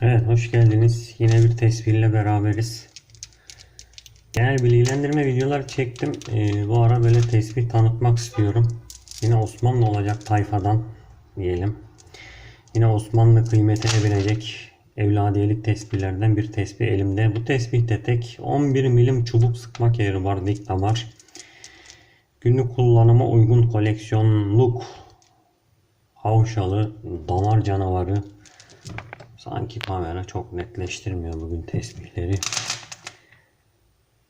Evet, hoş geldiniz. Yine bir tesbihle beraberiz. Genel bilgilendirme videolar çektim. Ee, bu ara böyle tesbih tanıtmak istiyorum. Yine Osmanlı olacak tayfadan diyelim. Yine Osmanlı kıymetine binecek evladiyelik tesbihlerden bir tesbih elimde. Bu tesbihte tek 11 milim çubuk sıkmak yeri var dik damar. Günlük kullanıma uygun koleksiyonluk havşalı damar canavarı Sanki kamera çok netleştirmiyor bugün tesbihleri.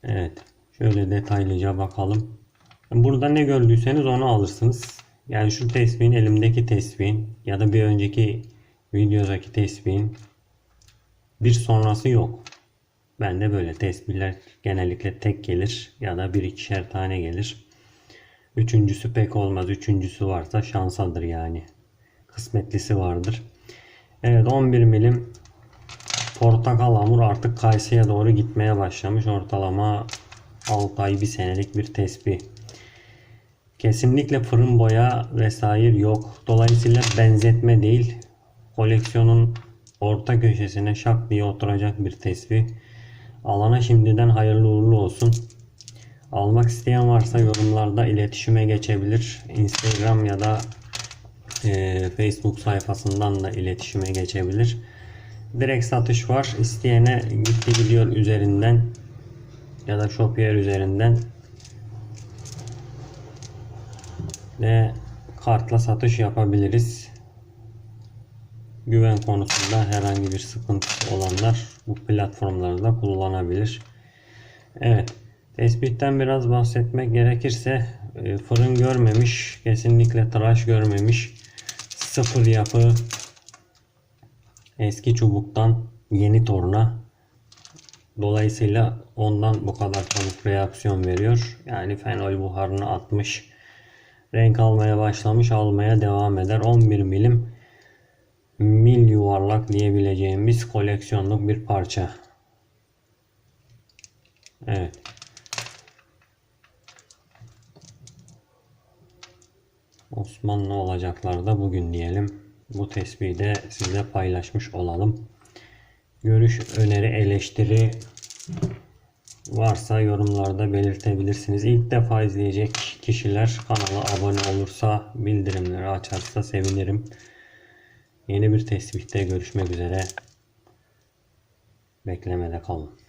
Evet. Şöyle detaylıca bakalım. Burada ne gördüyseniz onu alırsınız. Yani şu tesbihin elimdeki tesbihin ya da bir önceki videodaki tesbihin bir sonrası yok. Bende böyle tesbihler genellikle tek gelir ya da bir ikişer tane gelir. Üçüncüsü pek olmaz. Üçüncüsü varsa şansadır yani. Kısmetlisi vardır. Evet 11 milim portakal hamur artık kayısıya doğru gitmeye başlamış. Ortalama 6 ay bir senelik bir tespih. Kesinlikle fırın boya vesaire yok. Dolayısıyla benzetme değil. Koleksiyonun orta köşesine şak diye oturacak bir tespih. Alana şimdiden hayırlı uğurlu olsun. Almak isteyen varsa yorumlarda iletişime geçebilir. Instagram ya da e, Facebook sayfasından da iletişime geçebilir. Direkt satış var. İsteyene gitti gidiyor üzerinden ya da Shopier üzerinden ve kartla satış yapabiliriz. Güven konusunda herhangi bir sıkıntı olanlar bu platformlarda kullanabilir. Evet. Tespitten biraz bahsetmek gerekirse e, fırın görmemiş, kesinlikle tıraş görmemiş, sıfır yapı, eski çubuktan yeni torna. Dolayısıyla ondan bu kadar çabuk reaksiyon veriyor. Yani fenol buharını atmış, renk almaya başlamış, almaya devam eder. 11 milim mil yuvarlak diyebileceğimiz koleksiyonluk bir parça. Evet. Osmanlı olacaklarda bugün diyelim. Bu tespihi de size paylaşmış olalım. Görüş, öneri, eleştiri varsa yorumlarda belirtebilirsiniz. İlk defa izleyecek kişiler kanala abone olursa, bildirimleri açarsa sevinirim. Yeni bir tesbihte görüşmek üzere. Beklemede kalın.